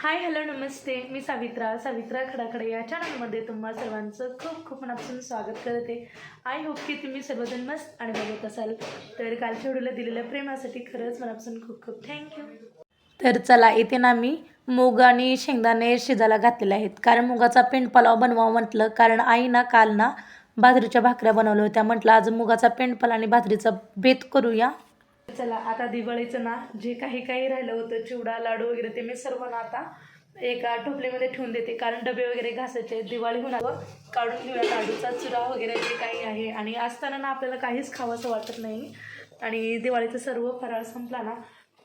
Hi hello नमस्ते. मी सावित्रा सावित्रा खडाखडे. या चॅनलमध्ये तुम्हा सर्वांचं खूप खूप मनापासून स्वागत करते. आय होप की तुम्ही सर्वजण मस्त आणि बघत असाल. तर कालच्या व्हिडिओला दिलेल्या प्रेमासाठी खरंच मनापासून खूप खूप थँक्यू तर चला इथे ना मी मूग आणि शेंगदाणे शिजायला घातलेले आहेत. कारण मुगाचा पेंड पलाव बनवावं म्हटलं. कारण आई ना काल ना बाजरीच्या भाकऱ्या बनवल्या होत्या. म्हटलं आज मुगाचा पेंड आणि बाजरीचा बेत करूया. चला आता दिवाळीचं ना जे काही काही राहिलं होतं चिवडा लाडू वगैरे ते मी सर्व ना आता एका टोपलीमध्ये ठेवून देते. कारण डबे वगैरे घासायचे दिवाळी होणार काढून घेऊया. लाडूचा चुरा वगैरे जे काही आहे. आणि असताना ना आपल्याला काहीच खावंसं वाटत नाही. आणि दिवाळीचं सर्व फराळ संपला ना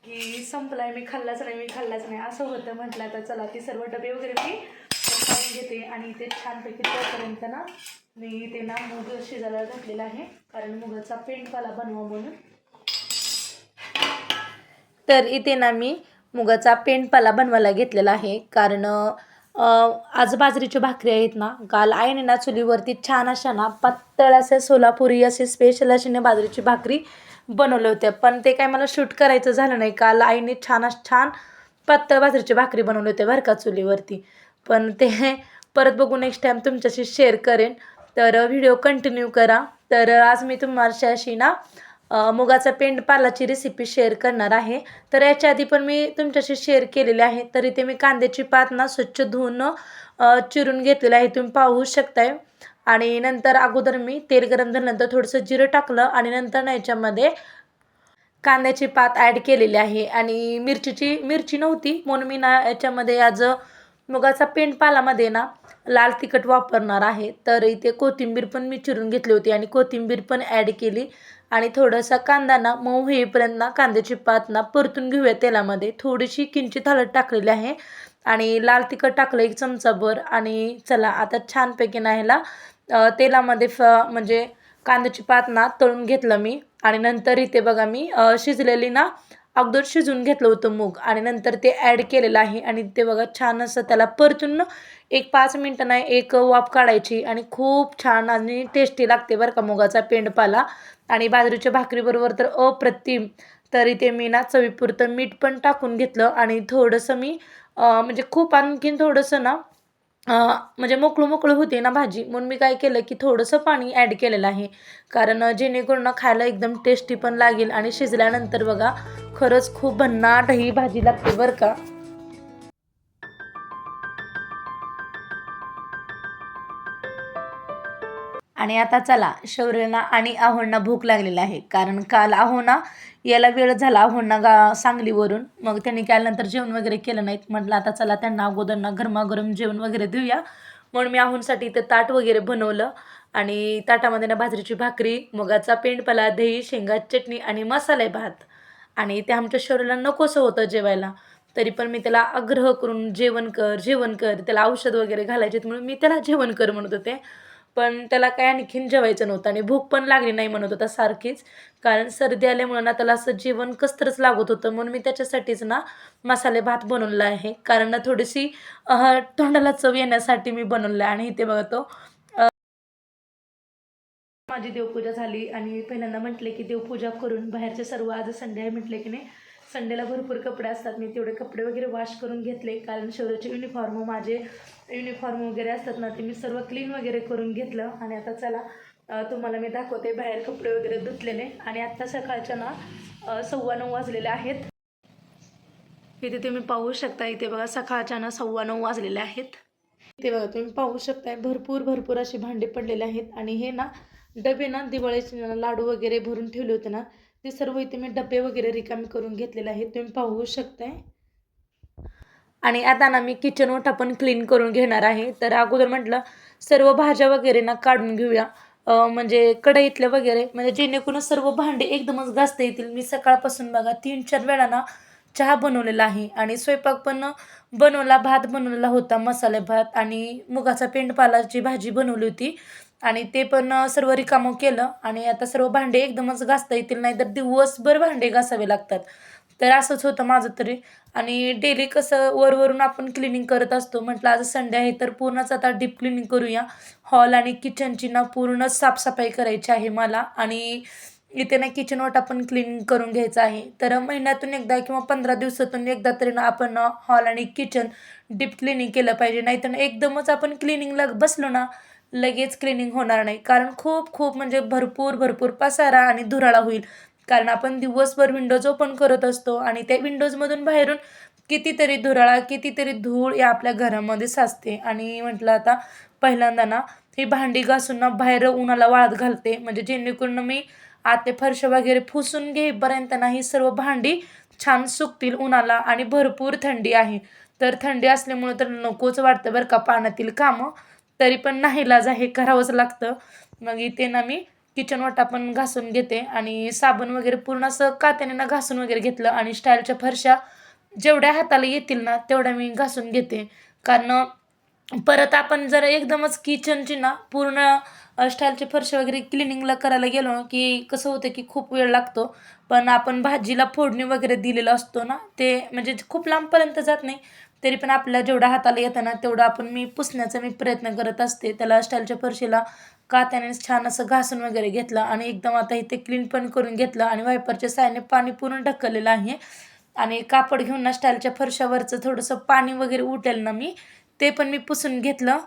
की संपलाय मी खाल्लाच नाही मी खाल्लाच नाही. असं होतं म्हटलं आता चला ती सर्व डबे वगैरे मी काढून घेते. आणि ते छानपैकी तोपर्यंत ना मी ते ना मूग शिजायला घातलेला आहे. कारण मुगाचा पेंडपाला बनवा म्हणून. तर इथे ना मी मुगाचा पेंडपाला बनवायला घेतलेला आहे. कारण आज बाजरीची भाकरी आहेत ना काल आईने ना चुलीवरती छान अशा ना पातळ असे सोलापुरी असे स्पेशल अशी ना बाजरीची भाकरी बनवल्या होत्या. पण ते काय मला शूट करायचं झालं नाही. काल आईने छान छान पातळ बाजरीची भाकरी बनवली होती बरं का चुलीवरती. पण ते परत बघू नेक्स्ट टाईम तुमच्याशी शेअर करेन. तर व्हिडिओ कंटिन्यू करा. तर आज मी तुम्हाला ना मुगाचा पेंड पालाची रेसिपी शेअर करणार आहे. तर याच्या आधी पण मी तुमच्याशी शेअर केलेली आहे. तर इथे मी कांद्याची पात ना स्वच्छ धुवून चिरून घेतलेलं आहे. तुम्ही पाहू शकताय. आणि नंतर अगोदर मी तेल गरम झाल्यानंतर थोडंसं जिरं टाकलं आणि नंतर ना याच्यामध्ये कांद्याची पात ॲड केलेली आहे. आणि मिरचीची मिरची नव्हती म्हणून मी ना याच्यामध्ये आज मुगाचा पेंड पालामध्ये ना लाल तिखट वापरणार आहे. तर इथे कोथिंबीर पण मी चिरून घेतली होती आणि कोथिंबीर पण ॲड केली. आणि थोडासा कांदा ना मऊ होईपर्यंत ना कांद्याची पात ना परतून घेऊया तेलामध्ये. थोडीशी किंचित हळद टाकलेली आहे. आणि लाल तिखट टाकलं एक चमचाभर आणि चला आता छानपैकी ना ह्याला तेलामध्ये फ म्हणजे कांद्याची पात ना तळून घेतलं मी. आणि नंतर इथे बघा मी शिजलेली ना अगोदर शिजून घेतलं होतं मूग आणि नंतर ते ॲड केलेलं आहे. आणि ते बघा छान असं त्याला परतून एक पाच मिनटं नाही एक वाफ काढायची आणि खूप छान आणि टेस्टी लागते बरं का मुगाचा पेंडपाला आणि बाजरीच्या भाकरीबरोबर तर अप्रतिम. तरी ते मी ना चवीपुरतं मीठ पण टाकून घेतलं आणि थोडंसं मी म्हणजे खूप आणखीन थोडंसं ना म्हणजे मोकळं मोकळं होते ना भाजी. म्हणून मी काय केलं की थोडंसं पाणी ॲड केलेलं आहे. कारण जेणेकरून खायला एकदम टेस्टी पण लागेल आणि शिजल्यानंतर बघा खरंच खूप भन्नाट ही भाजी लागते बरं का. आणि आता चला शौर्यना आणि आहोंना भूक लागलेली आहे. कारण काल आहोना याला वेळ झाला होणं गा सांगलीवरून. मग त्यांनी केल्यानंतर जेवण वगैरे केलं नाहीत. म्हटलं आता चला त्यांना अगोदरना गरमागरम जेवण वगैरे देऊया. म्हणून मी आहूनसाठी ते ताट वगैरे बनवलं. आणि ताटामध्ये ना बाजरीची भाकरी मुगाचा पेंडपला दही शेंगा चटणी आणि मसाले भात. आणि ते आमच्या शरीराला नकोसं होतं जेवायला. तरी पण मी त्याला आग्रह करून जेवण कर जेवण कर त्याला औषध वगैरे घालायचे म्हणून मी त्याला जेवण कर म्हणत होते. पण त्याला काय आणखीन जेवायचं नव्हतं आणि भूक पण लागली नाही म्हणत होता सारखीच. कारण सर्दी आल्यामुळं ना त्याला असं जेवण कसतरच लागत होतं. म्हणून मी त्याच्यासाठीच ना मसाले भात बनवला आहे. कारण ना थोडीशी तोंडाला चव येण्यासाठी मी बनवलं आहे. आणि इथे बघतो माझी देवपूजा झाली. आणि पहिल्यांदा म्हटले की देवपूजा करून बाहेरचे सर्व आज संडे आहे म्हटले की नाही संडेला भरपूर कपडे असतात. मी तेवढे कपडे वगैरे वॉश करून घेतले. कारण शौर्याचे युनिफॉर्म माझे युनिफॉर्म वगैरे असतात ना ते मी सर्व क्लीन वगैरे करून घेतलं. आणि आता चला तुम्हाला मी दाखवते बाहेर कपडे वगैरे धुतलेले. आणि आत्ता सकाळच्या ना सव्वा नऊ वाजलेले आहेत. इथे तुम्ही पाहू शकता इथे बघा सकाळच्या ना सव्वा नऊ वाजलेले आहेत. इथे बघा तुम्ही पाहू शकताय भरपूर भरपूर असे भांडे पडलेले आहेत. आणि हे ना डबे ना दिवाळीचे लाडू वगैरे भरून ठेवले होते ना ते सर्व इथे मी डबे वगैरे रिकामी करून घेतलेले आहेत. तुम्ही पाहू शकताय. आणि आता ना मी किचन ओटा पण क्लीन करून घेणार आहे. तर अगोदर म्हटलं सर्व भाज्या वगैरे ना काढून घेऊया. म्हणजे कढईतल्या वगैरे म्हणजे जेणेकरून सर्व भांडे एकदमच घासता येतील. मी सकाळपासून बघा तीन चार वेळा ना चहा बनवलेला आहे. आणि स्वयंपाक पण बनवला भात बनवलेला होता मसाले भात आणि मुगाचा पेंडपालाची भाजी बनवली होती. आणि ते पण सर्व रिकामं केलं. आणि आता सर्व भांडे एकदमच घासता येतील नाही तर दिवसभर भांडे घासावे लागतात. तर असंच होतं माझं तरी. आणि डेली कसं वरवरून आपण क्लिनिंग करत असतो. म्हटलं आज संडे आहे तर पूर्णच आता डीप क्लिनिंग करूया. हॉल आणि किचनची ना पूर्ण साफसफाई करायची आहे मला. आणि इथे ना किचन वाट आपण क्लीन करून घ्यायचं आहे. तर महिन्यातून एकदा किंवा पंधरा दिवसातून एकदा तरी ना आपण हॉल आणि किचन डीप क्लिनिंग केलं पाहिजे. नाहीतर एकदमच आपण क्लिनिंगला बसलो ना लगेच क्लिनिंग होणार नाही. कारण खूप खूप म्हणजे भरपूर भरपूर पसारा आणि धुराळा होईल. कारण आपण दिवसभर विंडोज ओपन करत असतो आणि त्या विंडोजमधून बाहेरून कितीतरी धुराळा कितीतरी धूळ या आपल्या घरामध्ये साचते. आणि म्हटलं आता पहिल्यांदा ना ही भांडी घासून ना बाहेर उन्हाला वाळत घालते. म्हणजे जेणेकरून मी आते फरश वगैरे फुसून घेईपर्यंत ना ही सर्व भांडी छान सुकतील उन्हाला आणि भरपूर थंडी आहे. तर थंडी असल्यामुळे तर नकोच वाटतं बरं का पाण्यातील कामं. तरी पण नाहीलाज आहे करावंच लागतं. मग इथे ना मी किचन वाटा पण घासून घेते आणि साबण वगैरे पूर्ण असं कात्याने ना घासून वगैरे घेतलं आणि स्टाईलच्या फरशा जेवढ्या हाताला येतील ना तेवढ्या मी घासून घेते. कारण परत आपण जर एकदमच किचनची ना पूर्ण स्टाईलचे फरशे वगैरे क्लिनिंगला करायला गेलो ना की कसं होतं की खूप वेळ लागतो. पण आपण भाजीला फोडणी वगैरे दिलेला असतो ना ते म्हणजे खूप लांबपर्यंत जात नाही. तरी पण आपल्या जेवढ्या हाताला येतं ना तेवढं आपण मी पुसण्याचा मी प्रयत्न करत असते. त्याला स्टाईलच्या फरशीला कात्याने छान असं घासून वगैरे घेतलं? आणि एकदम आता इथे क्लीन पण करून घेतलं आणि वायपरच्या साहाय्याने पाणी पूर्ण ढकललेलं आहे. आणि कापड घेऊन ना स्टाईलच्या फरशावरचं थोडंसं पाणी वगैरे उठेल ना मी ते पण मी पुसून घेतलं.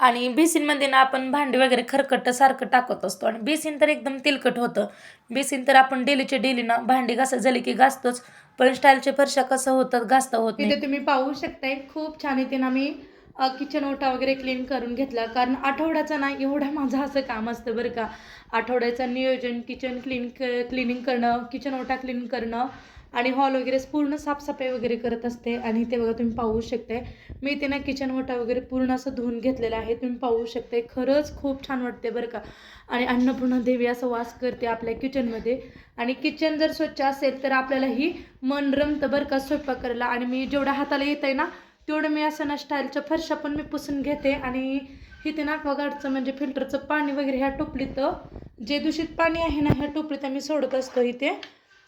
आणि बेसिनमध्ये ना आपण भांडी वगैरे खरकट सारखं टाकत असतो. आणि बेसिन तर एकदम तेलकट होतं. बेसिन तर आपण डेलीच्या डेली ना भांडी घासा झाली की घासतोच. पण स्टाईलचे फरशा कसं होतं घासता होत तुम्ही पाहू शकताय खूप छान इथे ना मी किचन ओटा वगैरे क्लीन करून घेतला. कारण आठवड्याचा ना एवढं माझं असं काम असतं बरं का. आठवड्याचं नियोजन किचन क्लीन क क्लिनिंग करणं किचन ओटा क्लीन करणं आणि हॉल वगैरे पूर्ण साफसफाई वगैरे करत असते. आणि ते बघा तुम्ही पाहू शकताय मी ते ना किचन ओटा वगैरे पूर्ण असं धुवून घेतलेलं आहे. तुम्ही पाहू शकताय खरंच खूप छान वाटते बरं का. आणि अन्नपूर्णा देवी असं वास करते आपल्या किचनमध्ये आणि किचन जर स्वच्छ असेल तर आपल्याला ही मन रमतं बरं का स्वयंपाक करायला. आणि मी जेवढ्या हाताला येत आहे ना तेवढं मी असं ना स्टाईलच्या फरशा पण मी पुसून घेते आणि इथे ना गार्डचं म्हणजे फिल्टरचं पाणी वगैरे ह्या टोपलीत जे दूषित पाणी आहे ना ह्या टोपलीत आम्ही सोडत असतो इथे.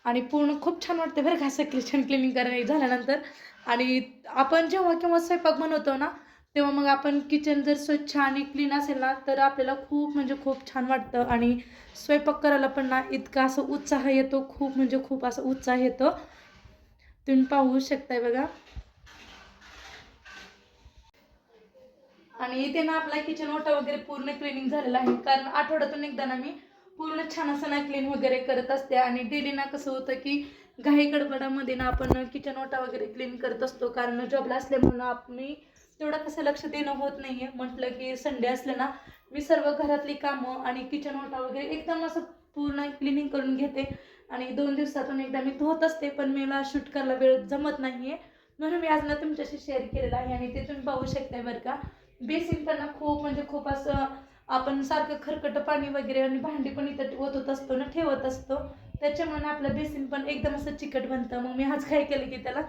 आणि पूर्ण खूप छान वाटते बरं का असं किचन क्लिनिंग करायला झाल्यानंतर. आणि आपण जेव्हा केव्हा स्वयंपाक बनवतो ना तेव्हा मग आपण किचन जर स्वच्छ आणि क्लीन असेल ना तर आपल्याला खूप म्हणजे खूप छान वाटतं. आणि स्वयंपाक करायला पण ना इतका असं उत्साह येतो खूप म्हणजे खूप असं उत्साह येतो. तुम्ही पाहू शकताय बघा. आणि इथे ना आपला किचन ओटा वगैरे पूर्ण क्लिनिंग झालेला आहे. कारण आठवड्यातून एकदा ना मी पूर्ण छान असं ना क्लीन वगैरे करत असते. आणि डेली ना कसं होतं की घाई गडबडामध्ये ना आपण किचन ओटा वगैरे क्लीन करत असतो. कारण जॉबला असल्यामुळं ना मी तेवढं कसं लक्ष देणं होत नाही आहे म्हटलं की संडे असलं ना मी सर्व घरातली कामं आणि किचन ओटा वगैरे एकदम असं पूर्ण क्लिनिंग करून घेते. आणि दोन दिवसातून एकदा मी धुवत असते पण मला शूट करायला वेळ जमत नाही आहे म्हणून मी आज ना तुमच्याशी शेअर केलेला आहे आणि ते तुम्ही पाहू शकताय बरं का. बेसिन पण खूप म्हणजे खूप असं आपण सारखं खरकट पाणी वगैरे आणि भांडी पण इथं ओतत असतो ना ठेवत असतो. त्याच्यामुळे आपलं बेसिन पण एकदम असं चिकट बनतं. मग मी आज काय केलं की त्याला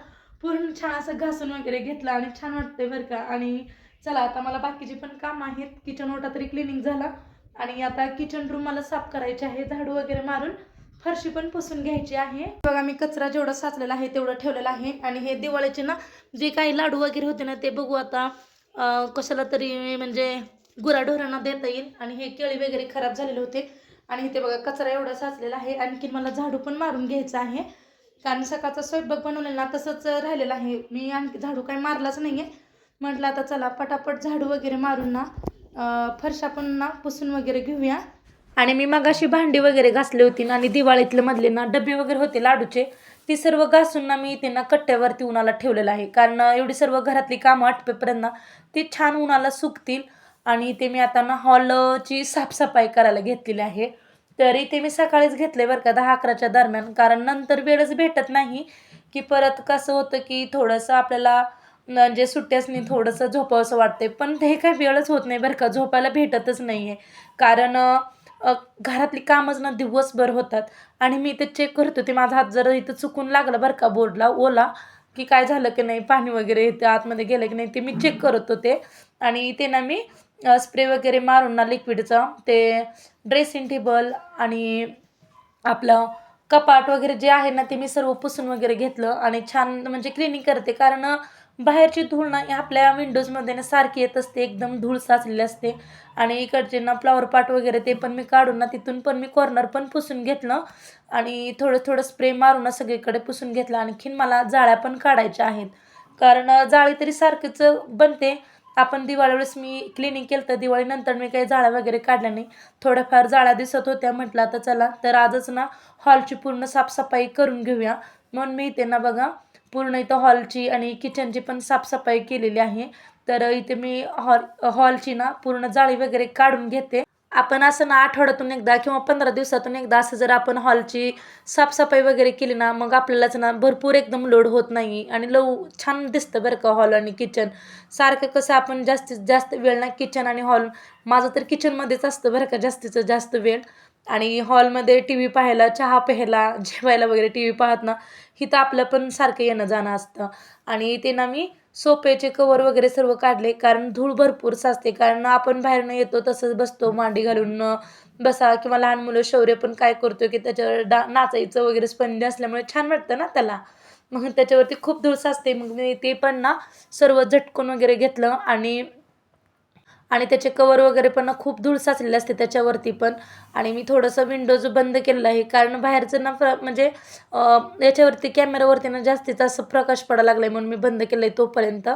पूर्ण छान असं घासून वगैरे घेतलं आणि छान वाटतंय बरं का. आणि चला आता मला बाकीचे पण काम आहेत. किचन ओटा तरी क्लिनिंग झाला. आणि आता किचन रूम मला साफ करायचे आहे झाडू वगैरे मारून. फरशी पण पुसून घ्यायची आहे. बघा मी कचरा जेवढा साचलेला आहे तेवढं ठेवलेलं आहे. आणि हे दिवाळीचे ना जे काही लाडू वगैरे होते ना ते बघू आता. कशाला तरी म्हणजे गुराढोरांना देता येईल आणि हे केळी वगैरे खराब झालेले होते. आणि इथे बघा कचरा एवढा साचलेला आहे. आणखी मला झाडू पण मारून घ्यायचा आहे. कारण सकाळचा स्वयंपाक बनवलेला ना तसंच राहिलेलं आहे. मी आणखी झाडू काही मारलाच नाही आहे म्हटलं आता चला पटापट झाडू वगैरे मारून ना फरशा पण ना पुसून वगैरे घेऊया. आणि मी मगाशी भांडी वगैरे घासली होती ना आणि दिवाळीतले मधले ना डबे वगैरे होते लाडूचे. ती सर्व घासून ना मी त्यांना कट्ट्यावरती उन्हाला ठेवलेलं आहे. कारण एवढी सर्व घरातली कामं आटपेपर्यंत ना ती छान उन्हाला सुकतील आणि ते मी आता ना हॉलची साफसफाई करायला घेतलेली आहे. तरी ते मी सकाळीच घेतले बरं का दहा अकराच्या दरम्यान. कारण नंतर वेळच भेटत नाही की परत कसं होतं की थोडंसं आपल्याला म्हणजे सुट्ट्यासनी थोडंसं झोपावंसं वाटते पण ते काही वेळच होत नाही बरं का झोपायला भेटतच नाही आहे कारण घरातली कामच ना दिवसभर होतात. आणि मी ते चेक करत होते. माझा हात जर इथं चुकून लागला बरं का बोर्डला ओला की काय झालं की नाही पाणी वगैरे इथं आतमध्ये गेलं की नाही ते मी चेक करत होते. आणि ते ना मी स्प्रे वगैरे मारून ना लिक्विडचं ते ड्रेसिंग टेबल आणि आपलं कपाट वगैरे जे आहे ना ते मी सर्व पुसून वगैरे घेतलं. आणि छान म्हणजे क्लिनिंग करते. कारण बाहेरची धूळ ना आपल्या विंडोजमध्ये ना सारखी येत असते एकदम धूळ साचलेली असते. आणि इकडचे ना फ्लॉवर पाट वगैरे ते पण मी काढून ना तिथून पण मी कॉर्नर पण पुसून घेतलं. आणि थोडं थोडं स्प्रे मारून ना सगळीकडे पुसून घेतलं. आणखीन मला जाळ्या पण काढायच्या आहेत. कारण जाळी तरी सारखीच बनते. आपण दिवाळीवेळेस मी क्लिनिंग केलं तर दिवाळीनंतर मी काही जाळ्या वगैरे काढल्या नाही. थोड्याफार जाळ्या दिसत होत्या. म्हटलं आता चला तर आजच ना हॉलची पूर्ण साफसफाई करून घेऊया. म्हणून मी इथे ना बघा पूर्ण इथं हॉलची आणि किचनची पण साफसफाई केलेली आहे. तर इथे मी हॉल हॉलची ना पूर्ण जाळी वगैरे काढून घेते. आपण असं ना आठवड्यातून एकदा किंवा पंधरा दिवसातून एकदा असं जर आपण हॉलची साफसफाई वगैरे केली ना मग आपल्यालाच ना भरपूर एकदम लोड होत नाही आणि लव छान दिसतं बरं का हॉल आणि किचन सारखं कसं आपण जास्तीत जास्त वेळ ना किचन आणि हॉल माझं तर किचनमध्येच असतं बरं का जास्तीचं जास्त वेळ. आणि हॉलमध्ये टी व्ही पाहायला चहा प्यायला जेवायला वगैरे टी व्ही पाहत ना हिथं आपलं पण सारखं येणं जाणं असतं. आणि ते ना मी सोप्याचे कवर वगैरे सर्व काढले कारण धूळ भरपूर साचते. कारण आपण बाहेरनं येतो तसंच बसतो मांडी घालून बसा किंवा लहान मुलं शौर्य पण काय करतो की त्याच्यावर डा नाचायचं वगैरे स्पंदी असल्यामुळे छान वाटतं ना त्याला. मग त्याच्यावरती खूप धूळ साचते. मग मी ते पण ना सर्व झटकून वगैरे घेतलं आणि आणि त्याचे कवर वगैरे पण ना खूप धूळ साचलेले असते त्याच्यावरती पण. आणि मी थोडंसं विंडोज बंद केलेलं आहे. कारण बाहेरचं ना प्र म्हणजे याच्यावरती कॅमेरावरती ना जास्तीचा असं प्रकाश पडायला लागला आहे म्हणून मी बंद केलं आहे तोपर्यंत.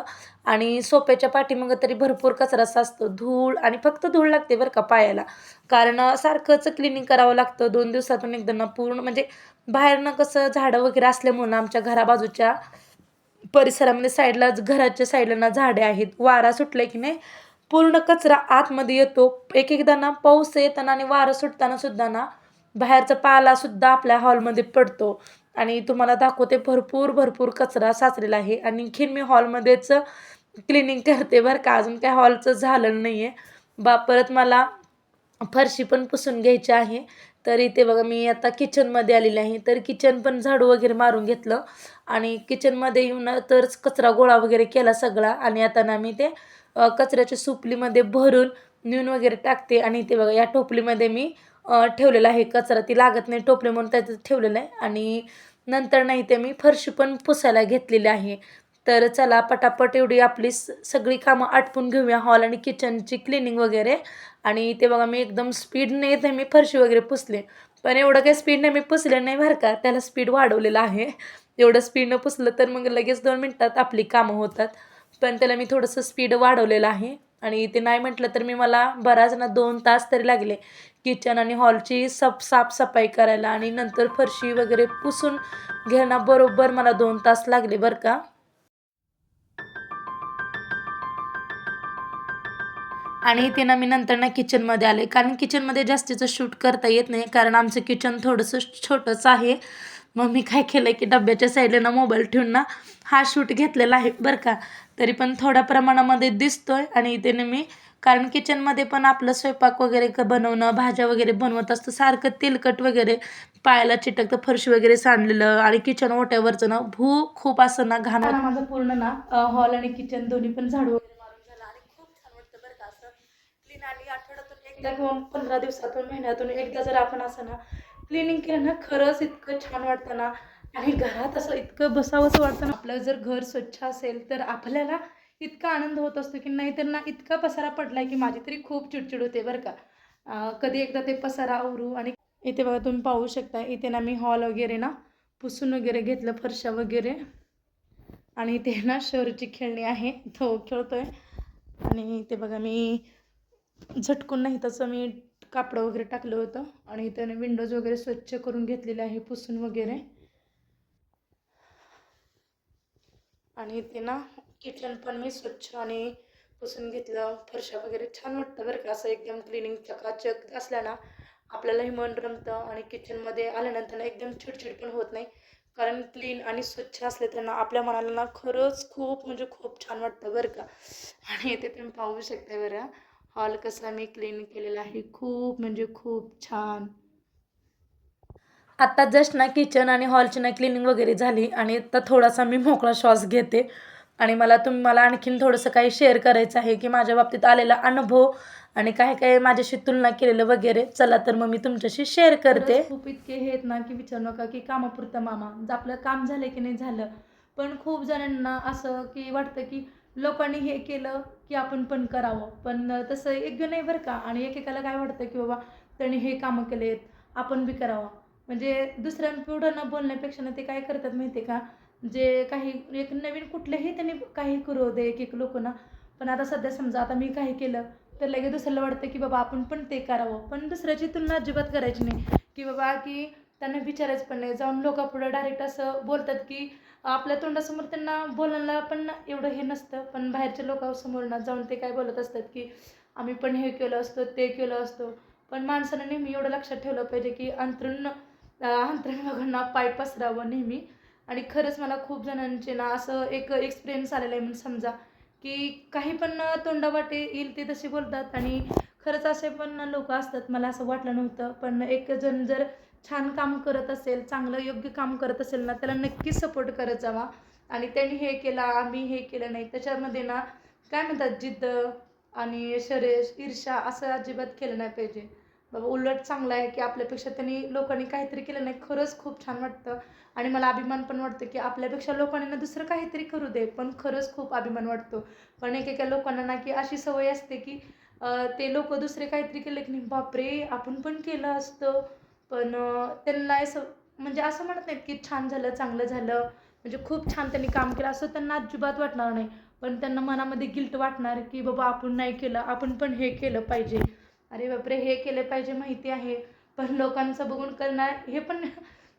आणि सोप्याच्या पाठीमागं तरी भरपूर कचरा असतो. धूळ आणि फक्त धूळ लागते बरं का पायाला. कारण सारखंच क्लिनिंग करावं लागतं. दोन दिवसातून एकदा ना पूर्ण म्हणजे बाहेरनं कसं झाडं वगैरे असल्यामुळं आमच्या घराबाजूच्या परिसरामध्ये साईडला घराच्या साईडला ना झाडे आहेत. वारा सुटले की नाही पूर्ण कचरा आतमध्ये येतो. एक एकदा ना पाऊस येताना आणि वारं सुटताना सुद्धा ना बाहेरचा पाला सुद्धा आपल्या हॉलमध्ये पडतो. आणि तुम्हाला दाखवते भरपूर भरपूर कचरा साचलेला आहे. आणखीन मी हॉलमध्येच क्लिनिंग करते बरं का. अजून काय हॉलचं झालं नाही आहे बा परत मला फरशी पण पुसून घ्यायची आहे. तर इथे बघा मी आता किचनमध्ये आलेली आहे. तर किचन पण झाडू वगैरे मारून घेतलं. आणि किचनमध्ये येऊन तरच कचरा गोळा वगैरे केला सगळा. आणि आता ना मी ते कचऱ्याच्या सुपलीमध्ये भरून नेऊन वगैरे टाकते. आणि ते बघा या टोपलीमध्ये मी ठेवलेलं आहे. कचरा ती लागत नाही टोपली म्हणून त्याचं ठेवलेलं आहे. आणि नंतर नाही ते मी फरशी पण पुसायला घेतलेली आहे. तर चला पटापट एवढी आपली सगळी कामं आटपून घेऊया हॉल आणि किचनची क्लिनिंग वगैरे. आणि ते बघा मी एकदम स्पीडने ते मी फरशी वगैरे पुसले. पण एवढं काही स्पीडने मी पुसले नाही बरं का. त्याला स्पीड वाढवलेलं आहे. एवढं स्पीडनं पुसलं तर मग लगेच दोन मिनटात आपली कामं होतात. पण त्याला मी थोडंसं स्पीड वाढवलेलं आहे. आणि ते नाही म्हटलं तर मी मला बराच ना दोन तास तरी लागले किचन आणि हॉलची सप साफसफाई करायला. आणि नंतर फरशी वगैरे पुसून घेणं बरोबर मला दोन तास लागले बरं का. आणि ते ना मी नंतर ना किचनमध्ये आले. कारण किचनमध्ये जास्तीचं शूट करता येत नाही. कारण आमचं किचन थोडंसं छोटंच आहे. मग मी काय केलं की डब्याच्या साईडला ना मोबाईल ठेवून ना हा शूट घेतलेला आहे बरं का. तरी पण थोड्या प्रमाणामध्ये दिसतोय आणि इथे नेहमी मी कारण किचनमध्ये पण आपलं स्वयंपाक वगैरे क बनवणं भाज्या वगैरे बनवत असतं सारखं तेलकट वगैरे पायाला चिटकतं फरशी वगैरे सांडलेलं आणि किचन ओट्यावरचं ना भू खूप असं ना घाण माझं पूर्ण ना हॉल आणि किचन दोन्ही पण झाडू वगैरे मारून झालं आणि खूप छान वाटतं बरं का असं. क्लीन आणि आठवड्यातून एकदा किंवा पंधरा दिवसातून महिन्यातून एकदा जर आपण असं ना क्लिनिंग केलं ना खरंच इतकं छान वाटतं ना. आणि घरात असं इतकं बसावंसं वाटतं ना आपलं जर घर स्वच्छ असेल तर आपल्याला इतका आनंद होत असतो की नाहीतर ना इतका पसारा पडलाय की माझी तरी खूप चिडचिड होते बरं का. कधी एकदा ते पसारा आवरू आणि इथे बघा तुम्ही पाहू शकता इथे ना मी हॉल वगैरे ना पुसून वगैरे घेतलं फरशा वगैरे. आणि इथे ना शहरची खेळणी आहे तो हो खेळतोय. आणि इथे बघा मी झटकून नाही तसं मी कापडं वगैरे टाकलं होतं. आणि इथे विंडोज वगैरे स्वच्छ करून घेतलेले आहे पुसून वगैरे. आणि ते ना किचन पण मी स्वच्छ आणि पुसून घेतलं. फरशा वगैरे छान वाटतं बरं का. असं एकदम क्लिनिंग चकाचक असल्या ना आपल्यालाही मन रमतं आणि किचनमध्ये आल्यानंतर ना एकदम चिडचिड पण होत नाही. कारण क्लीन आणि स्वच्छ असले तर ना आपल्या मनाला ना खरंच खूप म्हणजे खूप छान वाटतं बरं का. आणि येथे तुम्ही पाहू शकता बरं. हॉल कसा मी क्लीन केलेला आहे. खूप म्हणजे खूप छान. आत्ता जस्ट ना किचन आणि हॉलची ना क्लिनिंग वगैरे झाली आणि आता थोडासा मी मोकळा श्वास घेते. आणि मला तुम्ही मला आणखीन थोडंसं काही शेअर करायचं आहे की माझ्या बाबतीत आलेला अनुभव आणि काय काय माझ्याशी तुलना केलेलं वगैरे चला तर मग मी तुमच्याशी शेअर करते. खूप इतके हे आहेत ना की विचारू नका की कामापुरतं मामा जर आपलं काम झालं की नाही झालं. पण खूप जणांना असं की वाटतं की लोकांनी हे केलं की आपण पण करावं. पण तसं योग्य नाही बरं का. आणि एकेकाला काय वाटतं की बाबा त्यांनी हे कामं केलेत आपण बी करावं. म्हणजे दुसऱ्यांपुढं न बोलण्यापेक्षा ना ते काय करतात माहिती आहे का? जे काही एक नवीन कुठलंही त्यांनी काही करू दे एक एक लोक ना पण आता सध्या समजा आता मी काही केलं तर लगेच दुसऱ्याला वाटतं की बाबा आपण पण ते करावं. पण दुसऱ्याची तुलना अजिबात करायची नाही. की बाबा की त्यांना विचारायचं पण नाही. जाऊन लोकांपुढं डायरेक्ट असं बोलतात की आपल्या तोंडासमोर त्यांना बोलायला पण एवढं हे नसतं. पण बाहेरच्या लोकांसमोर ना जाऊन ते काय बोलत असतात की आम्ही पण हे केलं असतं ते केलं असतो. पण माणसानं नेहमी एवढं लक्षात ठेवलं पाहिजे की अंतरून अंतरंगांना पाय पसरावं नेहमी. आणि खरंच मला खूप जणांचे ना असं एक एक्सपिरियन्स आलेला आहे म्हणून समजा की काही पण तोंडावाटे येईल ते तसे बोलतात. आणि खरंच असे पण लोक असतात मला असं वाटलं नव्हतं. पण एक जण जर छान काम करत असेल चांगलं योग्य काम करत असेल ना त्याला नक्कीच सपोर्ट करत जावा. आणि त्यांनी हे केलं आम्ही हे केलं नाही. त्याच्यामध्ये ना काय म्हणतात जिद्द आणि शरेश ईर्षा असं अजिबात केलं नाही पाहिजे. बाबा उलट चांगलं आहे की आपल्यापेक्षा त्यांनी लोकांनी काहीतरी केलं नाही. खरंच खूप छान वाटतं. आणि मला अभिमान पण वाटतं की आपल्यापेक्षा लोकांनी ना दुसरं काहीतरी करू दे पण खरंच खूप अभिमान वाटतो. पण एकेका लोकांना ना की अशी सवय असते की ते लोक दुसरे काहीतरी केले की नाही. बापरे आपण पण केलं असतं. पण त्यांना असं म्हणजे असं म्हणत नाहीत की छान झालं चांगलं झालं. म्हणजे खूप छान त्यांनी काम केलं. असं त्यांना अजिबात वाटणार नाही. पण त्यांना मनामध्ये गिल्ट वाटणार की बाबा आपण नाही केलं आपण पण हे केलं पाहिजे. अरे बापरे हे केले पाहिजे माहिती आहे. पण लोकांचं बघून करणार हे पण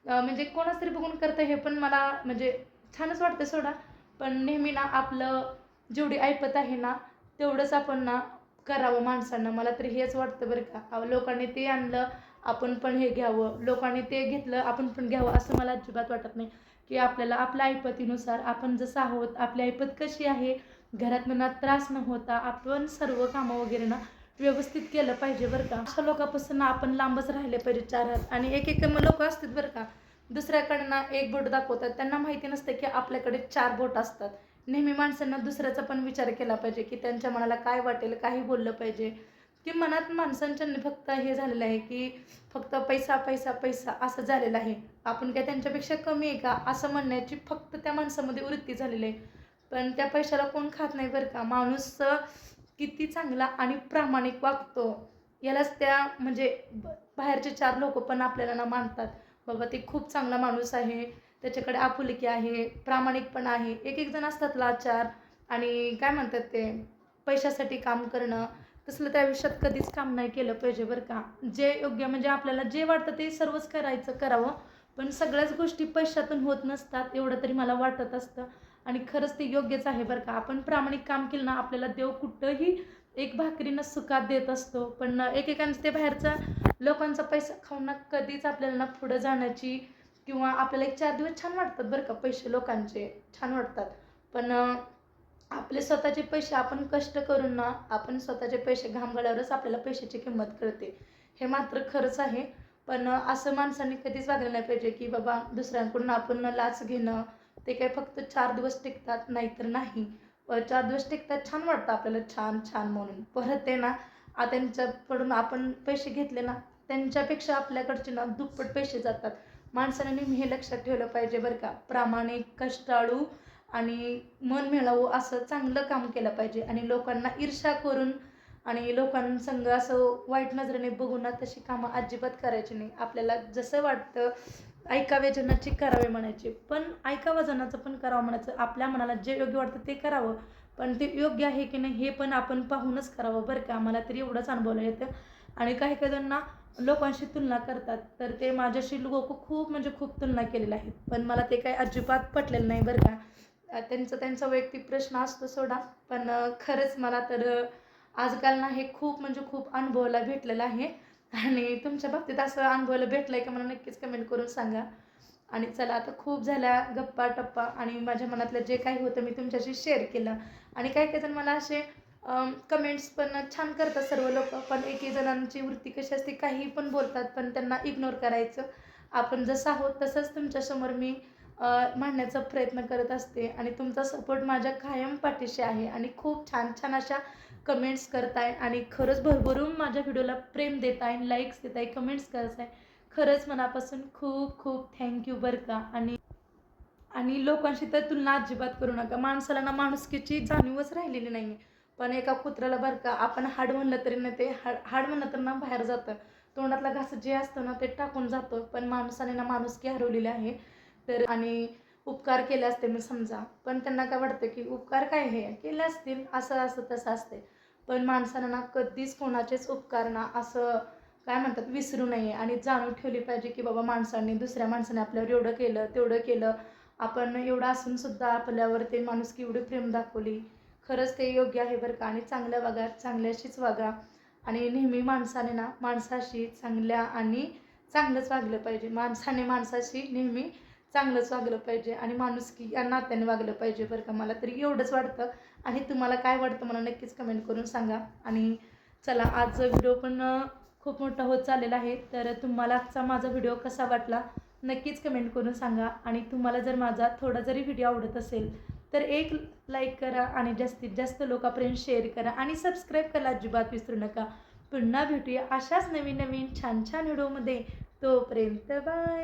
म्हणजे कोणाच तरी बघून करतं हे पण मला म्हणजे छानच वाटतं सोडा. पण नेहमी ना आपलं जेवढी ऐपत आहे ना तेवढंच आपण ना करावं माणसांना. मला तरी हेच वाटतं बरं का. लोकांनी ते आणलं आपण पण हे घ्यावं. लोकांनी ते घेतलं आपण पण घ्यावं असं मला अजिबात वाटत नाही. की आपल्याला आपल्या ऐपतीनुसार आपण जसं आहोत आपली ऐपत कशी आहे घरात मनात त्रास न होता आपण सर्व कामं वगैरे ना व्यवस्थित केलं पाहिजे बरं का. अशा लोकांपासून आपण लांबच राहिले पाहिजे चार हात आणि एक एक लोक असतात बरं का. दुसऱ्याकडनं एक बोट दाखवतात. त्यांना माहिती नसतं की आपल्याकडे चार बोट असतात. नेहमी माणसांना दुसऱ्याचा पण विचार केला पाहिजे की त्यांच्या मनाला काय वाटेल काही बोललं पाहिजे. की मनात माणसांच्या फक्त हे झालेलं आहे की फक्त पैसा पैसा पैसा असं झालेलं आहे. आपण काय त्यांच्यापेक्षा कमी आहे का? असं म्हणण्याची फक्त त्या माणसामध्ये वृत्ती झालेली आहे. पण त्या पैशाला कोण खात नाही बरं का. माणूस किती चांगला आणि प्रामाणिक वागतो. यालाच त्या म्हणजे ब- बाहेरचे चार लोक पण आपल्याला ना मानतात. बाबा ते खूप चांगला माणूस आहे. त्याच्याकडे आपुलकी आहे प्रामाणिकपणा आहे. एक एक जण असतात लाचार आणि काय म्हणतात ते पैशासाठी काम करणं. तसलं त्या आयुष्यात कधीच काम नाही केलं पाहिजे बरं का. जे योग्य म्हणजे आपल्याला जे वाटतं ते सर्वच करायचं करावं. पण सगळ्याच गोष्टी पैशातून होत नसतात एवढं तरी मला वाटत असतं. आणि खरंच ते योग्यच आहे बरं का. आपण प्रामाणिक काम केलं ना आपल्याला देव कुठंही एक भाकरीनं सुखात देत असतो. पण एकेकांचं ते बाहेरचा लोकांचा पैसा खाऊन ना कधीच आपल्याला ना पुढं जाण्याची किंवा आपल्याला एक चार दिवस छान वाटतात बरं का पैसे लोकांचे छान वाटतात. पण आपले स्वतःचे पैसे आपण कष्ट करून ना आपण स्वतःचे पैसे घामगाल्यावरच आपल्याला पैशाची किंमत कळते. हे मात्र खरंच आहे. पण असं माणसांनी कधीच वागलं नाही पाहिजे की बाबा दुसऱ्यांकडून आपण लाच घेणं ते काय फक्त चार दिवस टिकतात नाहीतर नाही. चार दिवस टिकतात छान वाटतं आपल्याला छान छान म्हणून. परत ते ना त्यांच्याकडून आपण पैसे घेतले ना त्यांच्यापेक्षा आपल्याकडचे ना दुप्पट पैसे जातात. माणसाने नेहमी हे लक्षात ठेवलं पाहिजे बरं का प्रामाणिक कष्टाळू आणि मन मिळावं असं चांगलं काम केलं पाहिजे. आणि लोकांना ईर्षा करून आणि लोकांसंग असं वाईट नजरेने बघून ना तशी कामं अजिबात करायची नाही. आपल्याला जसं वाटतं ऐकावे जनाचे करावे म्हणायचे. पण ऐकावं जनाचं पण करावं म्हणायचं. आपल्या मनाला जे योग्य वाटतं ते करावं. पण ते योग्य आहे की नाही हे पण आपण पाहूनच करावं बरं का. मला तरी एवढंच अनुभवलं येतं. आणि काही काही जणांना लोकांशी तुलना करतात. तर ते माझ्याशी लोक खूप म्हणजे खूप तुलना केलेले आहेत. पण मला ते काही अजिबात पटलेलं नाही बरं का. त्यांचा त्यांचं त्यांचा वैयक्तिक प्रश्न असतो सोडा. पण खरंच मला तर आजकाल ना हे खूप म्हणजे खूप अनुभवायला भेटलेलं आहे. आणि तुमच्या बाबतीत असं अनुभवायला भेटलं आहे का मला नक्कीच कमेंट करून सांगा. आणि चला आता खूप झाल्या गप्पा टप्पा आणि माझ्या मनातलं जे काही होतं मी तुमच्याशी शेअर केलं. आणि काही काही जण मला असे कमेंट्स पण छान करतात सर्व लोक पण एक जणांची वृत्ती कशी असते काही पण बोलतात पण त्यांना इग्नोर करायचं. आपण जसं आहोत तसंच तुमच्यासमोर मी मांडण्याचा प्रयत्न करत असते. आणि तुमचा सपोर्ट माझ्या कायम पाठीशी आहे. आणि खूप छान छान अशा कमेंट्स करताय आणि खरंच भरभरून माझ्या व्हिडिओला प्रेम देत आहे लाईक्स देत आहे कमेंट्स करत आहे खरंच मनापासून खूप खूप थँक्यू बरं का. आणि आणि लोकांशी तर तुलना अजिबात करू नका. माणसाला ना माणुसकीची जाणीवच राहिलेली नाही पण एका कुत्र्याला बरं का आपण हाड म्हणलं तरी ना ते हाड हाड म्हणलं तर ना बाहेर जातं. तोंडातला घास जे असतं ना ते टाकून जातं. पण माणसाने ना माणुसकी हरवलेली आहे. तर आणि उपकार केले असते मी समजा. पण त्यांना काय वाटतं की उपकार काय हे? केले असतील. असं असं तसं असते पण माणसानं ना कधीच कोणाचेच उपकार ना असं काय म्हणतात विसरू नये. आणि जाणून ठेवली पाहिजे की बाबा माणसांनी दुसऱ्या माणसाने आपल्यावर एवढं केलं तेवढं केलं. आपण एवढं असूनसुद्धा आपल्यावर ते माणुसकी एवढी प्रेम दाखवली. खरंच ते योग्य आहे बरं का. आणि चांगल्या वागा चांगल्याशीच वागा. आणि नेहमी माणसाने ना माणसाशी चांगल्या आणि चांगलंच वागलं पाहिजे. माणसाने माणसाशी नेहमी चांगलंच वागलं पाहिजे आणि माणुसकी या नात्याने वागलं पाहिजे बरं का. मला तरी एवढंच वाटतं. आणि तुम्हाला काय वाटतं मला नक्कीच कमेंट करून सांगा. आणि चला आज व्हिडिओ पण खूप मोठा होत चाललेला आहे. तर तुम्हाला आजचा माझा व्हिडिओ कसा वाटला नक्कीच कमेंट करून सांगा. आणि तुम्हाला जर माझा थोडा जरी व्हिडिओ आवडत असेल तर एक लाईक करा आणि जास्तीत जास्त लोकांपर्यंत शेअर करा. आणि सबस्क्राईब करायला अजिबात विसरू नका. पुन्हा भेटूया अशाच नवीन नवीन छान छान व्हिडिओमध्ये तोपर्यंत बाय